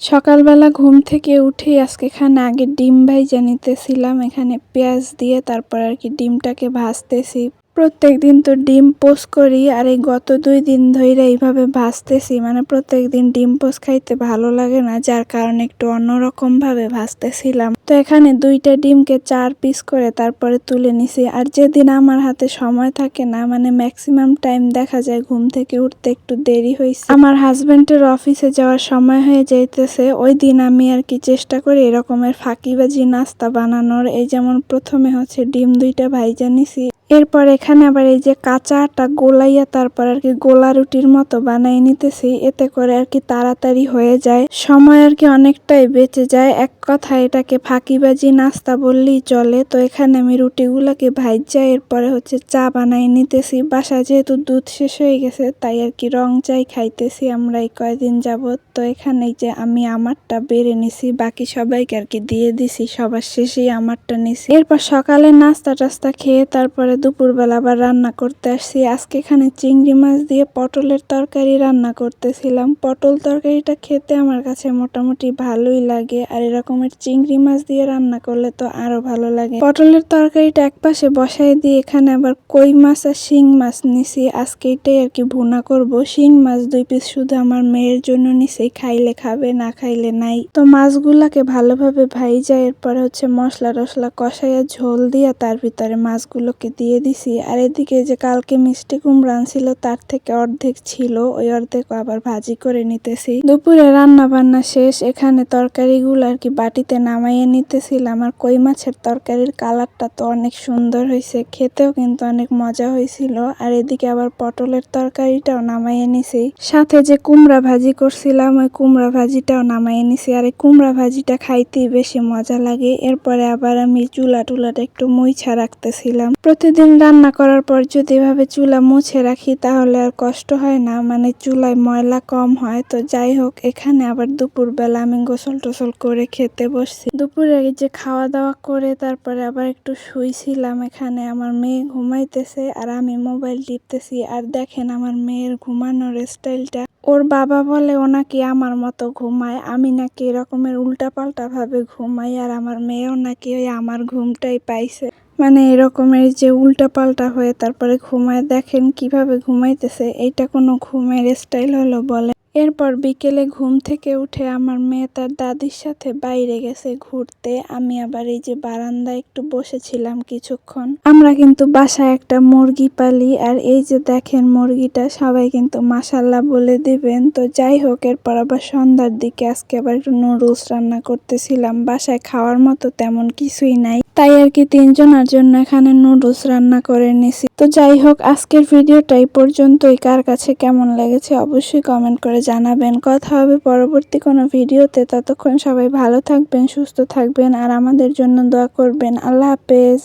সকালবেলা ঘুম থেকে উঠেই আজকে খানে আগে ডিম ভাইজা নিতেছিলাম, এখানে পেঁয়াজ দিয়ে তারপর আর কি ডিমটাকে ভাজতেছি। প্রত্যেক দিন তো ডিম পোস্ট করি, আর এই গত দুই দিন ধরে এইভাবে ভাজতেছি। মানে প্রত্যেক দিন ডিম পোস্ট খাইতে ভালো লাগে না, যার কারণে একটু অন্যরকম ভাবে ভাজতেছিলাম। তো এখানে দুইটা ডিমকে চার পিস করে তারপরে তুলে নিছি, আর যেদিন আমার হাতে সময় থাকে না মানে ম্যাক্সিমাম টাইম দেখা যায় ঘুম থেকে উঠতে একটু দেরি হয়েছে আমার হাজবেন্ডের অফিসে যাওয়ার সময় হয়ে যাইতেছে, ওই দিন আমি আর কি চেষ্টা করি এরকমের ফাঁকিবাজি নাস্তা বানানোর। এই যেমন প্রথমে হচ্ছে ডিম দুইটা ভাইজা নিছি। এরপর এখানে আবার এই যে কাঁচা আটা গোলাইয়া তারপর আর কি গোলা রুটির মতো বানাই নিতেছি, এতে করে আর কি তাড়াতাড়ি হয়ে যায়। সময় আর কি অনেকটাই বেঁচে যায়। এক কথা, এটাকে ফাঁকিবাজি নাস্তা বললেই চলে। তো এখানে আমি রুটিগুলোকে ভাইজা এরপরে হচ্ছে চা বানাই নিতেছি। বাসা যেহেতু দুধ শেষ হয়ে গেছে, তাই আর কি রং চাই খাইতেছি। আমরা এই কয়দিন যাবত তো এখানে যে আমি আমারটা বেড়ে নিছি, বাকি সবাইকে আর কি দিয়ে দিছি। সবার শেষেই আমারটা নিছি। এরপর সকালে নাস্তা টাস্তা খেয়ে তারপরে দুপুরবেলা আবার রান্না করতে আসছি। আজকে এখানে চিংড়ি মাছ দিয়ে পটলের তরকারি রান্না করতেছিলাম। পটল তরকারিটা খেতে আমার কাছে মোটামুটি ভালোই লাগে আর এরকমের চিংড়ি মাছ দিয়ে রান্না করলে তো আরও ভালো লাগে। পটলের তরকারিটা একপাশে বসাই দিয়ে এখানে আবার কই মাছ আর শিং মাছ নিছি। আজকে এটাই আর কি ভুনা করব। শিং মাছ দুই পিস শুধু আমার মেয়ের জন্য নিছি, খাইলে খাবে, না খাইলে নাই। তো মাছগুলাকে ভালোভাবে ভাইজা, এরপরে হচ্ছে মশলা টসলা কষাইয়া ঝোল দিয়ে তার ভিতরে মাছগুলোকে দিয়ে দিছি। আর এদিকে যে কালকে মিষ্টি কুমড়া ছিল তার থেকে অর্ধেক ছিল, ওই অর্ধেক আবার ভাজি করে নিতেছি। দুপুরে রান্না বান্না শেষ, এখানে তরকারিগুলো আর কি বাটিতে নামাইয়ে নিতেছিলাম। আর কই মাছের তরকারির কালারটা তো অনেক সুন্দর হয়েছে খেতেও কিন্তু অনেক মজা হয়েছিল আর এদিকে আবার পটলের তরকারিটাও নামাইয়ে নিছি। সাথে যে কুমড়া ভাজি করছিলাম, ওই কুমড়া ভাজিটাও নামাইয়ে নিছি। আর এই কুমড়া ভাজিটা খাইতেই বেশি মজা লাগে। এরপরে আবার আমি চুলা টুলাটা একটু মুইছা রাখতেছিলাম। প্রতিদিন রান্না করার পর যদি এভাবে চুলা মুছে রাখি, তাহলে আর কষ্ট হয় না। মানে চুলায় ময়লা কম হয়। তো যাই হোক, এখানে আবার দুপুর বেলা আমি গোসল টোসল করে খেতে বসছি। দুপুরে যে খাওয়া দাওয়া করে তারপরে আবার একটু শুইছিলাম এখানে। আমার মেয়ে ঘুমাইতেছে আর আমি মোবাইল টিপতেছি। আর দেখেন আমার মেয়ের ঘুমানোর স্টাইলটা। ওর বাবা বলে ও নাকি আমার মতো ঘুমায়, আমি নাকি এরকমের উল্টা পাল্টা ভাবে ঘুমাই। আর আমার মেয়েও নাকি ওই আমার ঘুমটাই পাইছে। মানে এরকমের যে উল্টা পাল্টা হয়ে তারপরে ঘুমায়, দেখেন কীভাবে ঘুমাইতেছে, এইটা কোনো ঘুমের স্টাইল হলো বলে। এরপর বিকেলে ঘুম থেকে উঠে আমার মেয়ে তার দাদির সাথে বাইরে গেছে ঘুরতে। আমি আবার এই যে বারান্দায় একটু বসেছিলাম কিছুক্ষণ। আমরা কিন্তু বাসায় একটা মুরগি পালি, আর এই যে দেখেন মুরগিটা সবাই কিন্তু মাসাল্লাহ বলে দিবেন। তো যাই হোক, এরপর আবার সন্ধ্যার দিকে আজকে আবার একটু নুডলস রান্না করতেছিলাম। বাসায় খাওয়ার মতো তেমন কিছুই নাই। তাই আর কি তিনজনের জন্য এখানে নুডলস রান্না করে নিছি। তো যাই হোক, আজকের ভিডিওটা এই পর্যন্তই। কার কাছে কেমন লেগেছে অবশ্যই কমেন্ট করে জানাবেন। কথা হবে পরবর্তী কোনো ভিডিওতে। ততক্ষণ সবাই ভালো থাকবেন, সুস্থ থাকবেন আর আমাদের জন্য দোয়া করবেন। আল্লাহ হাফেজ।